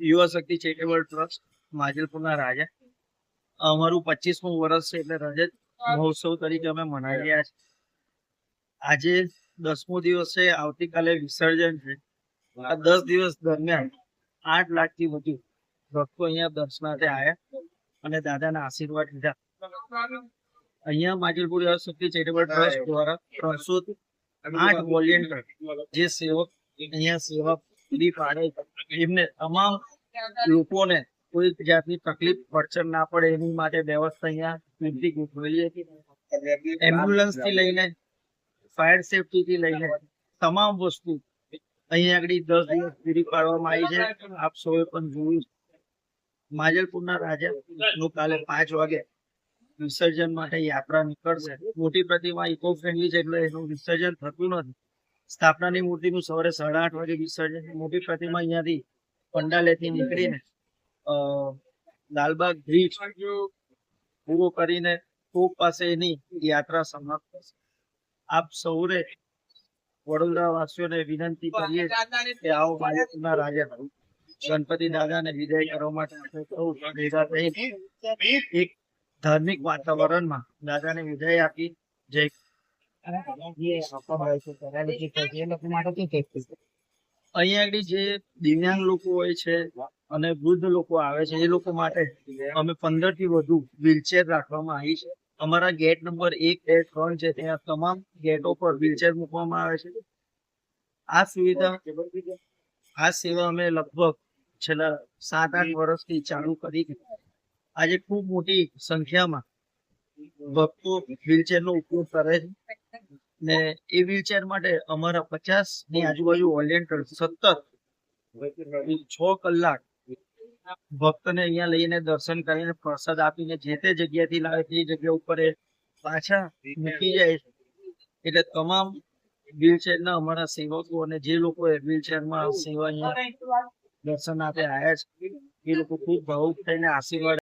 યુવા શક્તિ charitable trust, માજલપુરના રાજા. અમારું પચીસમું વર્ષ છે એટલે રજત મહોત્સવ તરીકે અમે મનાવી રહ્યા છે આજે દસમો દિવસ છે, આવતીકાલે વિસર્જન છે. આ દસ દિવસ દરમિયાન આઠ લાખથી વધુ ભક્તો અહીંયા દર્શનાર્થે આવ્યા અને દાદાના આશીર્વાદ લીધા. અહીંયા માજલપુર યુવા શક્તિ ચેરિટેબલ ટ્રસ્ટ દ્વારા ત્રણસો આઠ વોલેન્ટિયર જે સેવક, અહીંયા સેવા પૂરી પાડે એમને તમામ લોકોને કોઈ જાતની તકલીફ અડચણ ના પડે એની માટે વ્યવસ્થા અહીંયા પૂરતી ગોઠવેલી એમ્બ્યુલન્સથી લઈને ફાયર સેફટી થી લઈને તમામ વસ્તુ અહીંયા આગળ દસ દિવસ પૂરી પાડવામાં આવી છે. આપ સૌએ પણ જોયું માજલપુરના રાજા નું કાલે પાંચ વાગે વિસર્જન માટે યાત્રા નીકળશે. મોટી પ્રતિમા ઇકો ફ્રેન્ડલી છે એટલે એનું વિસર્જન થતું નથી. સ્થાપનાની મૂર્તિનું સવારે સાડા આઠ વાગે વિસર્જન. મોટી પ્રતિમા અહીંયાથી પંડાલેથી નીકળીને લાલબાગ બ્રિજ પૂરો કરીને ટોપ પાસે એની યાત્રા સમાપ્ત થશે. આપ સૌરે વડોદરા વાસીઓને વિનંતી કરીએ કે આવો ભારતના રાજા ગણપતિ દાદાને વિદાય કરવા માટે સૌ ભેગા થઈ એક ધાર્મિક વાતાવરણમાં દાદાને વિદાય આપી. જય અહીંયા આગળ જે દિવ્યાંગ લોકો હોય છે અને વૃદ્ધ લોકો આવે છે, એ લોકો માટે અમે પંદરથી વધુ વ્હીલચેર રાખવામાં આવી છે. અમારા ગેટ નંબર એક, બે, ત્રણ છે, ત્યાં તમામ ગેટો પર વ્હીલચેર મૂકવામાં આવે છે. આ સુવિધા, આ સેવા અમે લગભગ છેલ્લા સાત, આઠ વર્ષથી ચાલુ કરી આજે ખૂબ મોટી સંખ્યામાં ભક્તો વ્હીલચેર નો ઉપયોગ કરે છે. ને એ વ્હીલચેર માટે અમારા પચાસની આજુબાજુ વોલેન્ટિયર સતત છ કલાક ભક્તને અહીંયા લઈને દર્શન કરીને પ્રસાદ આપીને જે તે જગ્યાથી લાવે તે જગ્યા ઉપર પાછા મૂકી જાય એટલે તમામ વ્હીલચેર ના અમારા સેવકો અને જે લોકો વ્હીલચેરમાં સેવા અહીંયા આપે આવ્યા છે, એ લોકો ખૂબ ભાવુક થઈને આશીર્વાદ